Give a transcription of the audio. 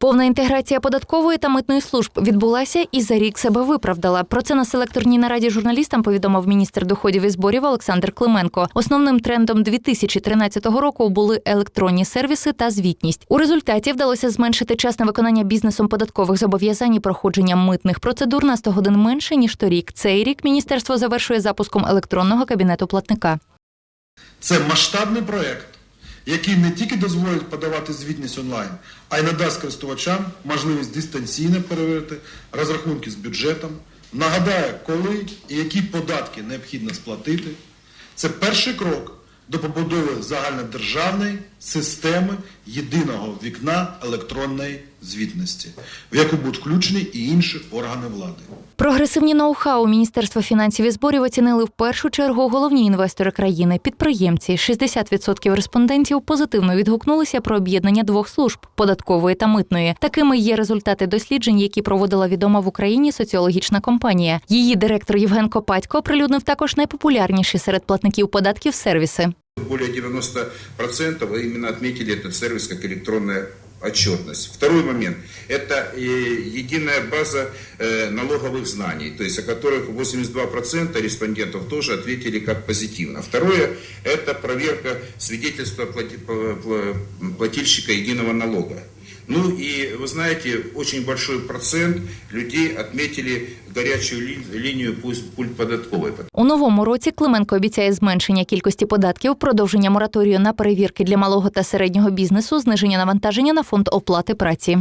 Повна інтеграція податкової та митної служб відбулася і за рік себе виправдала. Про це на селекторній нараді журналістам повідомив міністр доходів і зборів Олександр Клименко. Основним трендом 2013 року були електронні сервіси та звітність. У результаті вдалося зменшити час на виконання бізнесом податкових зобов'язань і проходження митних процедур на 100 годин менше ніж торік. Цей рік міністерство завершує запуском електронного кабінету платника. Це масштабний проект, який не тільки дозволить подавати звітність онлайн, а й надасть користувачам можливість дистанційно перевірити розрахунки з бюджетом, нагадає, коли і які податки необхідно сплатити. Це перший крок до побудови загальнодержавної системи єдиного вікна електронної звітності, в яку будуть включені і інші органи влади. Прогресивні ноу-хау Міністерства фінансів і зборів оцінили в першу чергу головні інвестори країни підприємці. 60% респондентів позитивно відгукнулися про об'єднання двох служб податкової та митної. Такими є результати досліджень, які проводила відома в Україні соціологічна компанія. Її директор Євген Копатько оприлюднив також найпопулярніші серед платників податків сервіси. Более 90% именно отметили этот сервис как электронная отчетность. Второй момент – это э, единая база э, налоговых знаний, то есть о которых 82% респондентов тоже ответили как позитивно. Второе – это проверка свидетельства плательщика единого налога. Ну и вы знаете, очень большой процент людей отметили гарячу лінію пульт податковой. У новому році Клименко обіцяє зменшення кількості податків, продовження мораторію на перевірки для малого та середнього бізнесу, зниження навантаження на фонд оплати праці.